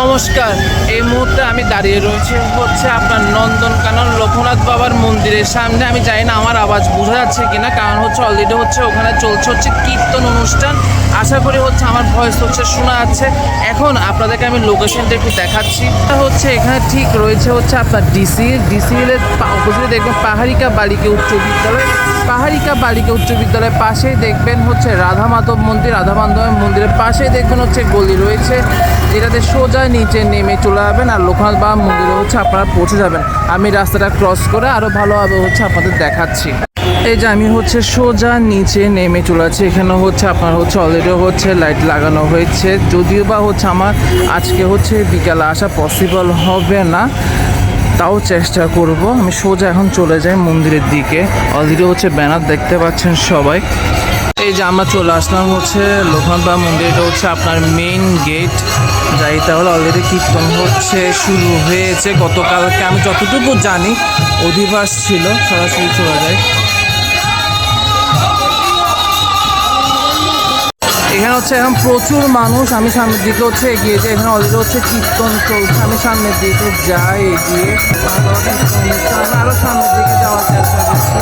নমস্কার। এই মুহূর্তে আমি দাঁড়িয়ে রয়েছে হচ্ছে আপনার নন্দনকানন লোকনাথ বাবার মন্দিরের সামনে। আমি জানি না আমার আওয়াজ বোঝা যাচ্ছে কিনা, কারণ হচ্ছে অলরেডি হচ্ছে ওখানে চলছে হচ্ছে কীর্তন অনুষ্ঠান। আশা করি হচ্ছে আমার ভয়েস হচ্ছে শোনা যাচ্ছে। এখন আপনাদেরকে আমি লোকেশনটা একটু দেখাচ্ছি। হচ্ছে এখানে ঠিক রয়েছে হচ্ছে আপনার ডিসি ডিসিএল এর অপোজিটে দেখবেন পাহাড়িকা বালিকা উচ্চ বিদ্যালয়। পাহাড়িকা বালিকা উচ্চ বিদ্যালয়ের পাশেই দেখবেন হচ্ছে রাধা মাধব মন্দির, রাধা মাধব মন্দিরের পাশেই দেখবেন হচ্ছে গলি রয়েছে। যেটাতে সোজা নিচে নেমে চলে যাবেন আর লোকনাথ বাবা মন্দিরে হচ্ছে আপনারা পৌঁছে যাবেন। আমি রাস্তাটা ক্রস করে আরও ভালোভাবে হচ্ছে আপনাদের দেখাচ্ছি। এই যে আমি হচ্ছে সোজা নিচে নেমে চলে আছি এখানে হচ্ছে আপনার হচ্ছে অলরেডি হচ্ছে লাইট লাগানো হয়েছে। যদিও বা হচ্ছে আমার আজকে হচ্ছে বিকালে আসা পসিবল হবে না, তাও চেষ্টা করব। আমি সোজা এখন চলে যাই মন্দিরের দিকে। অলরেডি হচ্ছে ব্যানার দেখতে পাচ্ছেন সবাই। এই যে আমরা চলে আসলাম হচ্ছে লোকনাথ বাবা মন্দির। এটা হচ্ছে আপনার মেইন গেট যাই তাহলে অলরেডি কীর্তন হচ্ছে শুরু হয়েছে। গতকালকে আমি যতটুকু জানি, অধিবাস ছিল, সরাসরি চলে যায় হচ্ছে এখন প্রচুর মানুষ, আমি সামনের দিকে হচ্ছে এগিয়ে যাই। এখানে অলরেডি হচ্ছে কীর্তন চলছে, আমি সামনের দিকে যাই এগিয়ে আরও সামনের দিকে যাওয়ার চেষ্টা করছি।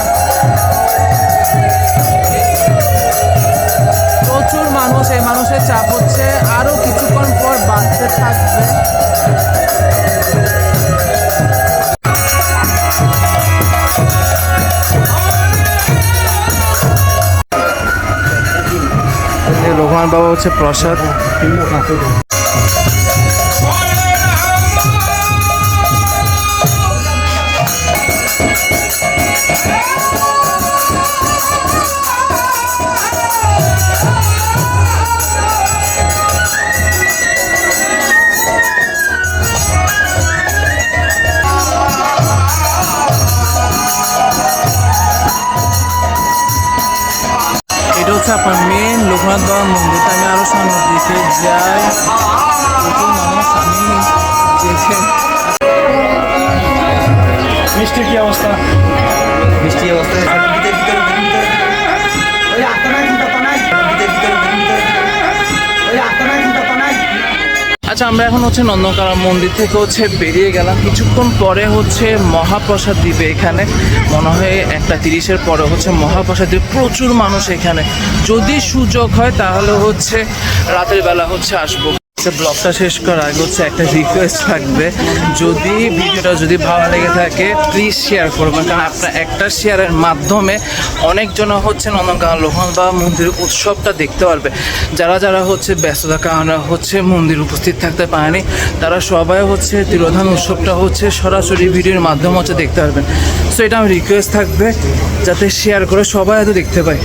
রঘুমান বাবা হচ্ছে প্রসাদ। এটা হচ্ছে আপনার মেন লোকনাথ বাবার মন্দিরটা আমি আরও সামনের দিকে যাই প্রচুর মানুষ আমি দেখে মিষ্টির কি অবস্থা মিষ্টি অবস্থায় আচ্ছা আমরা এখন হচ্ছে নন্দনকানন মন্দির থেকে হচ্ছে বেরিয়ে গেলাম। কিছুক্ষণ পরে হচ্ছে মহাপ্রসাদ দিবে এখানে। মনে হয় একটা তিরিশের পরে হচ্ছে মহাপ্রসাদ দিবে। প্রচুর মানুষ এখানে। যদি সুযোগ হয় তাহলে হচ্ছে রাতের বেলা হচ্ছে আসব। ব্লগটা শেষ করার আগে হচ্ছে একটা রিকোয়েস্ট থাকবে। যদি ভিডিওটা যদি ভালো লেগে থাকে প্লিজ শেয়ার করবেন। কারণ আপনার একটা শেয়ারের মাধ্যমে অনেকজন হচ্ছে নন্দনকানন লোকনাথ বা মন্দির উৎসবটা দেখতে পারবে। যারা যারা হচ্ছে ব্যস্ততার কারণে হচ্ছে মন্দির উপস্থিত থাকতে পারেনি, তারা সবাই হচ্ছে তিরোধান উৎসবটা হচ্ছে সরাসরি ভিডিওর মাধ্যমে হচ্ছে দেখতে পারবেন। সো এটা আমার রিকোয়েস্ট থাকবে, যাতে শেয়ার করে সবাই হয়তো দেখতে পায়।